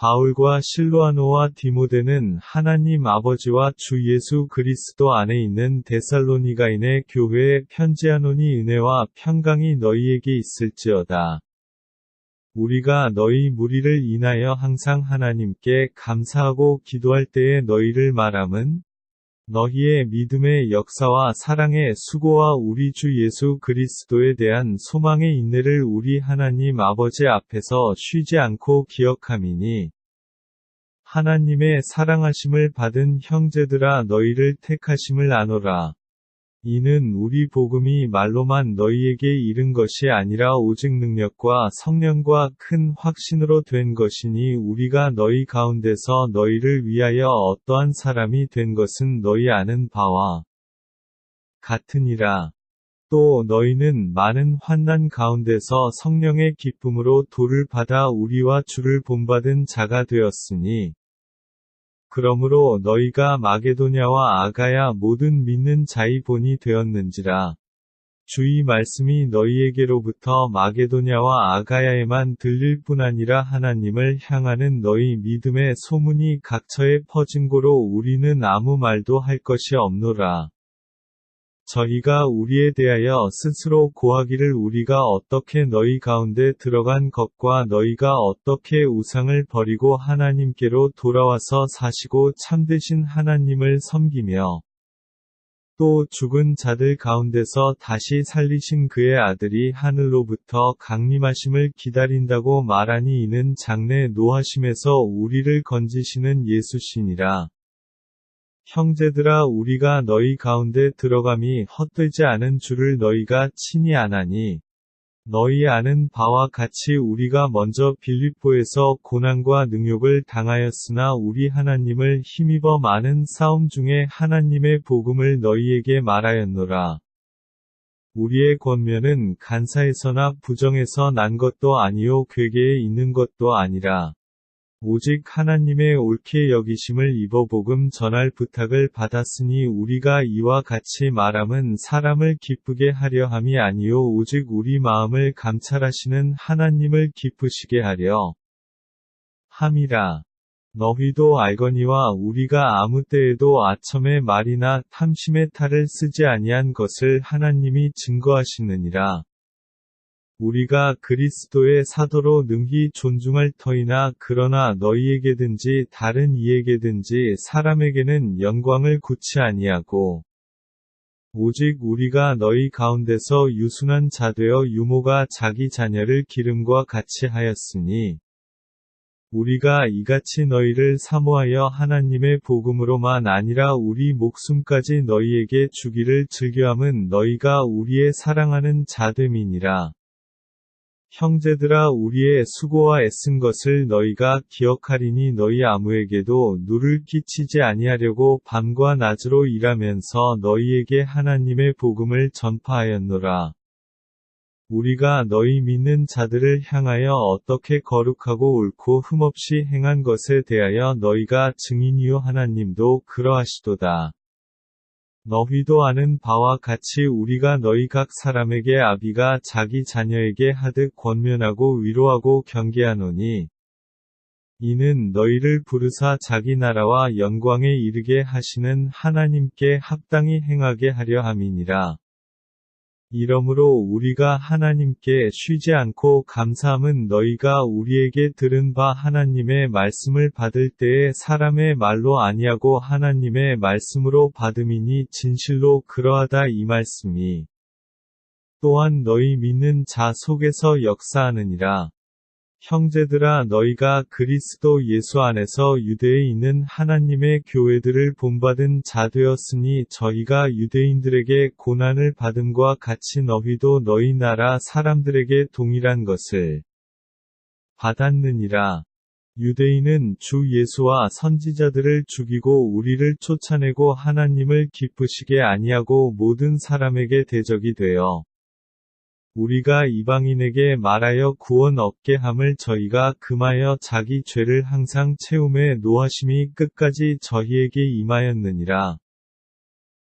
바울과 실로아노와 디모데는 하나님 아버지와 주 예수 그리스도 안에 있는 데살로니가인의 교회에 편지하노니 은혜와 평강이 너희에게 있을지어다. 우리가 너희 무리를 인하여 항상 하나님께 감사하고 기도할 때에 너희를 말함은 너희의 믿음의 역사와 사랑의 수고와 우리 주 예수 그리스도에 대한 소망의 인내를 우리 하나님 아버지 앞에서 쉬지 않고 기억함이니 하나님의 사랑하심을 받은 형제들아 너희를 택하심을 아노라. 이는 우리 복음이 말로만 너희에게 이른 것이 아니라 오직 능력과 성령과 큰 확신으로 된 것이니 우리가 너희 가운데서 너희를 위하여 어떠한 사람이 된 것은 너희 아는 바와 같으니라. 또 너희는 많은 환난 가운데서 성령의 기쁨으로 도를 받아 우리와 주를 본받은 자가 되었으니 그러므로 너희가 마게도냐와 아가야 모든 믿는 자의 본이 되었는지라. 주의 말씀이 너희에게로부터 마게도냐와 아가야에만 들릴 뿐 아니라 하나님을 향하는 너희 믿음의 소문이 각처에 퍼진 고로 우리는 아무 말도 할 것이 없노라. 저희가 우리에 대하여 스스로 고하기를 우리가 어떻게 너희 가운데 들어간 것과 너희가 어떻게 우상을 버리고 하나님께로 돌아와서 사시고 참되신 하나님을 섬기며 또 죽은 자들 가운데서 다시 살리신 그의 아들이 하늘로부터 강림하심을 기다린다고 말하니 이는 장래 노하심에서 우리를 건지시는 예수시니라. 형제들아 우리가 너희 가운데 들어감이 헛되지 않은 줄을 너희가 친히 아나니 너희 아는 바와 같이 우리가 먼저 빌립보에서 고난과 능욕을 당하였으나 우리 하나님을 힘입어 많은 싸움 중에 하나님의 복음을 너희에게 말하였노라. 우리의 권면은 간사에서나 부정에서 난 것도 아니요 괴계에 있는 것도 아니라 오직 하나님의 옳게 여기심을 입어 복음 전할 부탁을 받았으니 우리가 이와 같이 말함은 사람을 기쁘게 하려 함이 아니요 오직 우리 마음을 감찰하시는 하나님을 기쁘시게 하려 함이라. 너희도 알거니와 우리가 아무 때에도 아첨의 말이나 탐심의 탈을 쓰지 아니한 것을 하나님이 증거하시느니라. 우리가 그리스도의 사도로 능히 존중할 터이나 그러나 너희에게든지 다른 이에게든지 사람에게는 영광을 굳이 아니하고 오직 우리가 너희 가운데서 유순한 자 되어 유모가 자기 자녀를 기름과 같이 하였으니 우리가 이같이 너희를 사모하여 하나님의 복음으로만 아니라 우리 목숨까지 너희에게 주기를 즐겨함은 너희가 우리의 사랑하는 자됨이니라. 형제들아 우리의 수고와 애쓴 것을 너희가 기억하리니 너희 아무에게도 누를 끼치지 아니하려고 밤과 낮으로 일하면서 너희에게 하나님의 복음을 전파하였노라. 우리가 너희 믿는 자들을 향하여 어떻게 거룩하고 옳고 흠없이 행한 것에 대하여 너희가 증인이요 하나님도 그러하시도다. 너희도 아는 바와 같이 우리가 너희 각 사람에게 아비가 자기 자녀에게 하듯 권면하고 위로하고 경계하노니 이는 너희를 부르사 자기 나라와 영광에 이르게 하시는 하나님께 합당히 행하게 하려 함이니라. 이러므로 우리가 하나님께 쉬지 않고 감사함은 너희가 우리에게 들은 바 하나님의 말씀을 받을 때에 사람의 말로 아니하고 하나님의 말씀으로 받음이니 진실로 그러하다 이 말씀이 또한 너희 믿는 자 속에서 역사하느니라. 형제들아 너희가 그리스도 예수 안에서 유대에 있는 하나님의 교회들을 본받은 자 되었으니 저희가 유대인들에게 고난을 받음과 같이 너희도 너희 나라 사람들에게 동일한 것을 받았느니라. 유대인은 주 예수와 선지자들을 죽이고 우리를 쫓아내고 하나님을 기쁘시게 아니하고 모든 사람에게 대적이 되어 우리가 이방인에게 말하여 구원 얻게 함을 저희가 금하여 자기 죄를 항상 채움에 노하심이 끝까지 저희에게 임하였느니라.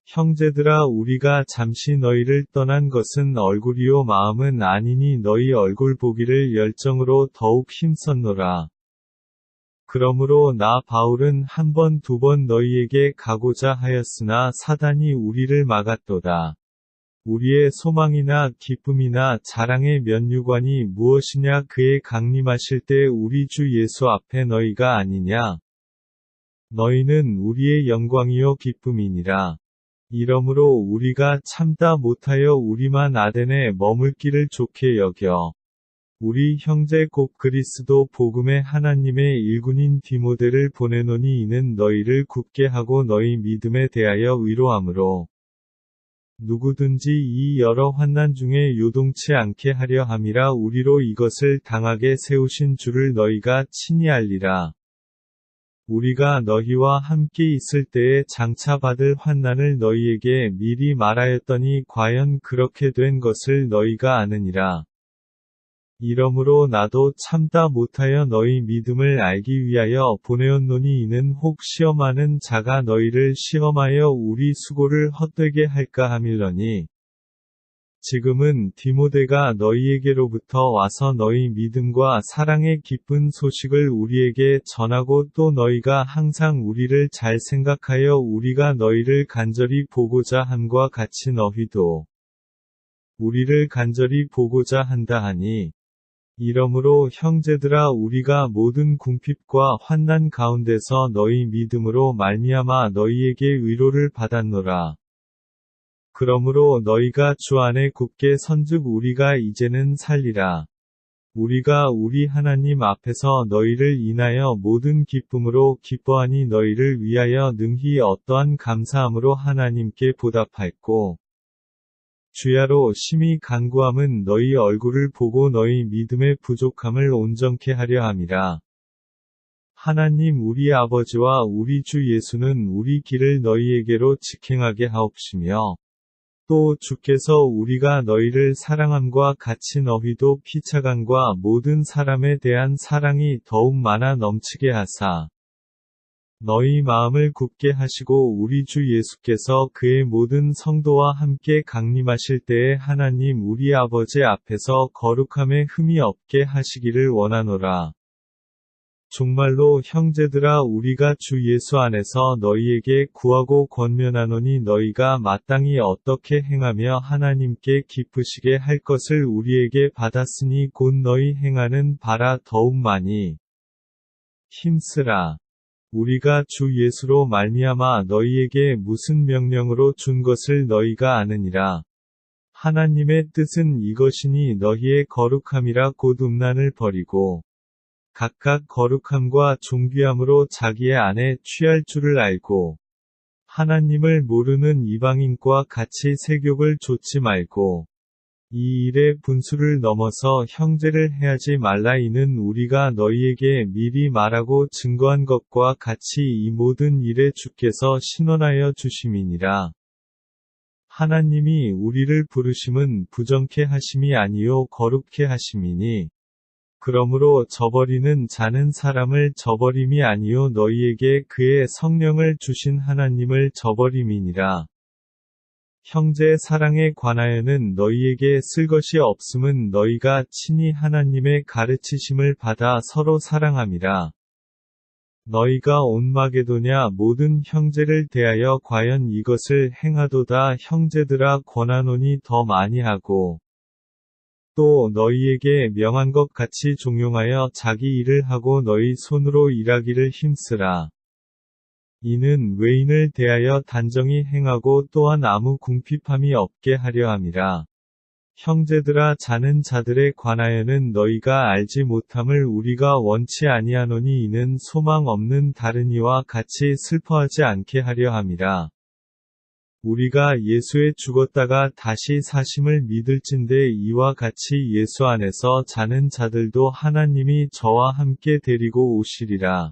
형제들아 우리가 잠시 너희를 떠난 것은 얼굴이요 마음은 아니니 너희 얼굴 보기를 열정으로 더욱 힘썼노라. 그러므로 나 바울은 한 번 두 번 너희에게 가고자 하였으나 사단이 우리를 막았도다. 우리의 소망이나 기쁨이나 자랑의 면류관이 무엇이냐 그의 강림하실 때 우리 주 예수 앞에 너희가 아니냐. 너희는 우리의 영광이요 기쁨이니라. 이러므로 우리가 참다 못하여 우리만 아덴에 머물기를 좋게 여겨. 우리 형제 곧 그리스도 복음의 하나님의 일군인 디모데를 보내노니 이는 너희를 굳게 하고 너희 믿음에 대하여 위로함으로 누구든지 이 여러 환난 중에 요동치 않게 하려 함이라 우리로 이것을 당하게 세우신 주를 너희가 친히 알리라. 우리가 너희와 함께 있을 때에 장차 받을 환난을 너희에게 미리 말하였더니 과연 그렇게 된 것을 너희가 아느니라. 이러므로 나도 참다 못하여 너희 믿음을 알기 위하여 보내었노니 이는 혹 시험하는 자가 너희를 시험하여 우리 수고를 헛되게 할까 함일러니. 지금은 디모데가 너희에게로부터 와서 너희 믿음과 사랑의 기쁜 소식을 우리에게 전하고 또 너희가 항상 우리를 잘 생각하여 우리가 너희를 간절히 보고자 함과 같이 너희도 우리를 간절히 보고자 한다 하니 이러므로 형제들아 우리가 모든 궁핍과 환난 가운데서 너희 믿음으로 말미암아 너희에게 위로를 받았노라. 그러므로 너희가 주 안에 굳게 선즉 우리가 이제는 살리라. 우리가 우리 하나님 앞에서 너희를 인하여 모든 기쁨으로 기뻐하니 너희를 위하여 능히 어떠한 감사함으로 하나님께 보답할고 주야로 심히 간구함은 너희 얼굴을 보고 너희 믿음의 부족함을 온전케 하려 함이라. 하나님 우리 아버지와 우리 주 예수는 우리 길을 너희에게로 직행하게 하옵시며 또 주께서 우리가 너희를 사랑함과 같이 너희도 피차간과 모든 사람에 대한 사랑이 더욱 많아 넘치게 하사 너희 마음을 굳게 하시고 우리 주 예수께서 그의 모든 성도와 함께 강림하실 때에 하나님 우리 아버지 앞에서 거룩함에 흠이 없게 하시기를 원하노라. 정말로 형제들아 우리가 주 예수 안에서 너희에게 구하고 권면하노니 너희가 마땅히 어떻게 행하며 하나님께 기쁘시게 할 것을 우리에게 받았으니 곧 너희 행하는 바라 더욱 많이 힘쓰라. 우리가 주 예수로 말미암아 너희에게 무슨 명령으로 준 것을 너희가 아느니라. 하나님의 뜻은 이것이니 너희의 거룩함이라 곧 음란을 버리고 각각 거룩함과 존귀함으로 자기의 안에 취할 줄을 알고 하나님을 모르는 이방인과 같이 세욕을 좇지 말고 이 일의 분수를 넘어서 형제를 해하지 말라 이는 우리가 너희에게 미리 말하고 증거한 것과 같이 이 모든 일에 주께서 신원하여 주심이니라. 하나님이 우리를 부르심은 부정케 하심이 아니요 거룩케 하심이니 그러므로 저버리는 자는 사람을 저버림이 아니요 너희에게 그의 성령을 주신 하나님을 저버림이니라. 형제 사랑에 관하여는 너희에게 쓸 것이 없음은 너희가 친히 하나님의 가르치심을 받아 서로 사랑함이라. 너희가 온 마게도냐 모든 형제를 대하여 과연 이것을 행하도다 형제들아 권하노니 더 많이 하고 또 너희에게 명한 것 같이 종용하여 자기 일을 하고 너희 손으로 일하기를 힘쓰라. 이는 외인을 대하여 단정히 행하고 또한 아무 궁핍함이 없게 하려 함이라. 형제들아 자는 자들에 관하여는 너희가 알지 못함을 우리가 원치 아니하노니 이는 소망 없는 다른 이와 같이 슬퍼하지 않게 하려 함이라. 우리가 예수에 죽었다가 다시 사심을 믿을진대 이와 같이 예수 안에서 자는 자들도 하나님이 저와 함께 데리고 오시리라.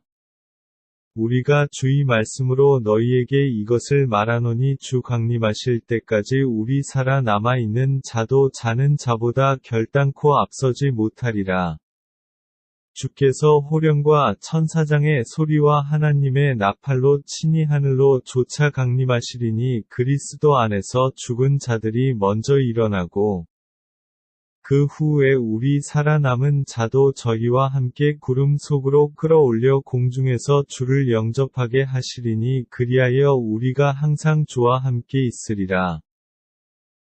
우리가 주의 말씀으로 너희에게 이것을 말하노니 주 강림하실 때까지 우리 살아 남아 있는 자도 자는 자보다 결단코 앞서지 못하리라. 주께서 호령과 천사장의 소리와 하나님의 나팔로 친히 하늘로 조차 강림하시리니 그리스도 안에서 죽은 자들이 먼저 일어나고 그 후에 우리 살아남은 자도 저희와 함께 구름 속으로 끌어올려 공중에서 주를 영접하게 하시리니 그리하여 우리가 항상 주와 함께 있으리라.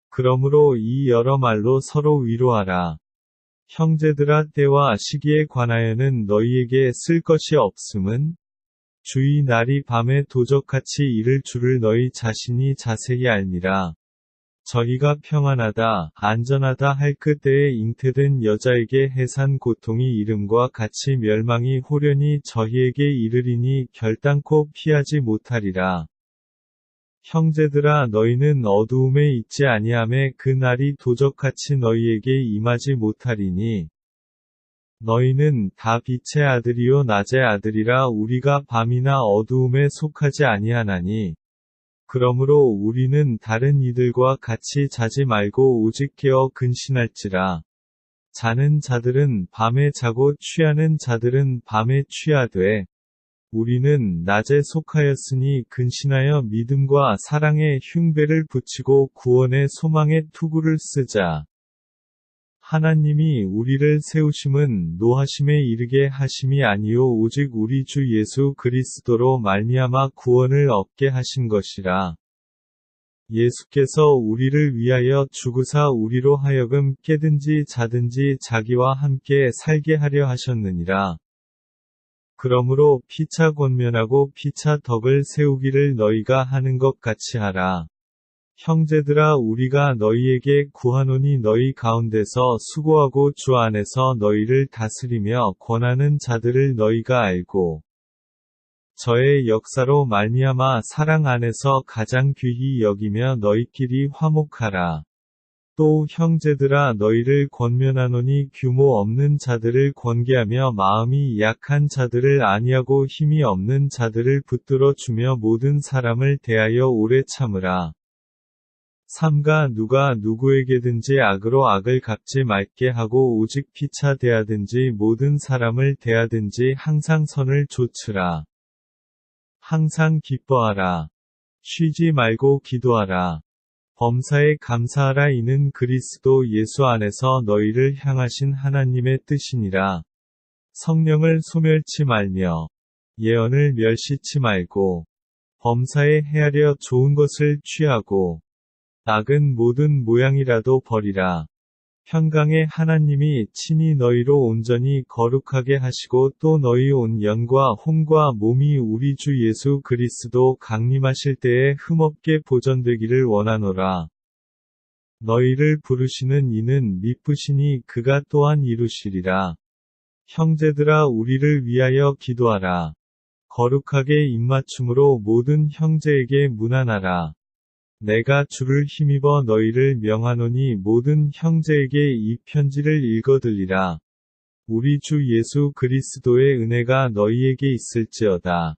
그러므로 이 여러 말로 서로 위로하라. 형제들아 때와 시기에 관하여는 너희에게 쓸 것이 없음은 주의 날이 밤에 도적같이 이를 줄을 너희 자신이 자세히 알미라. 저희가 평안하다, 안전하다 할 그때에 잉태된 여자에게 해산 고통이 이름과 같이 멸망이 호련히 저희에게 이르리니 결단코 피하지 못하리라. 형제들아 너희는 어두움에 있지 아니함에 그 날이 도적같이 너희에게 임하지 못하리니 너희는 다 빛의 아들이요 낮의 아들이라 우리가 밤이나 어두움에 속하지 아니하나니 그러므로 우리는 다른 이들과 같이 자지 말고 오직 깨어 근신할지라 자는 자들은 밤에 자고 취하는 자들은 밤에 취하되 우리는 낮에 속하였으니 근신하여 믿음과 사랑의 흉배를 붙이고 구원의 소망의 투구를 쓰자. 하나님이 우리를 세우심은 노하심에 이르게 하심이 아니요 오직 우리 주 예수 그리스도로 말미암아 구원을 얻게 하신 것이라. 예수께서 우리를 위하여 죽으사 우리로 하여금 깨든지 자든지 자기와 함께 살게 하려 하셨느니라. 그러므로 피차 권면하고 피차 덕을 세우기를 너희가 하는 것 같이 하라. 형제들아 우리가 너희에게 구하노니 너희 가운데서 수고하고 주 안에서 너희를 다스리며 권하는 자들을 너희가 알고 저의 역사로 말미암아 사랑 안에서 가장 귀히 여기며 너희끼리 화목하라. 또 형제들아 너희를 권면하노니 규모 없는 자들을 권계하며 마음이 약한 자들을 아니하고 힘이 없는 자들을 붙들어 주며 모든 사람을 대하여 오래 참으라. 삼가 누가 누구에게든지 악으로 악을 갚지 말게 하고 오직 피차 대하든지 모든 사람을 대하든지 항상 선을 조치라. 항상 기뻐하라. 쉬지 말고 기도하라. 범사에 감사하라 이는 그리스도 예수 안에서 너희를 향하신 하나님의 뜻이니라. 성령을 소멸치 말며 예언을 멸시치 말고 범사에 헤아려 좋은 것을 취하고 악은 모든 모양이라도 버리라. 평강의 하나님이 친히 너희로 온전히 거룩하게 하시고 또 너희 온 영과 혼과 몸이 우리 주 예수 그리스도 강림하실 때에 흠없게 보존되기를 원하노라. 너희를 부르시는 이는 미쁘시니 그가 또한 이루시리라. 형제들아 우리를 위하여 기도하라. 거룩하게 입맞춤으로 모든 형제에게 무난하라. 내가 주를 힘입어 너희를 명하노니 모든 형제에게 이 편지를 읽어들리라. 우리 주 예수 그리스도의 은혜가 너희에게 있을지어다.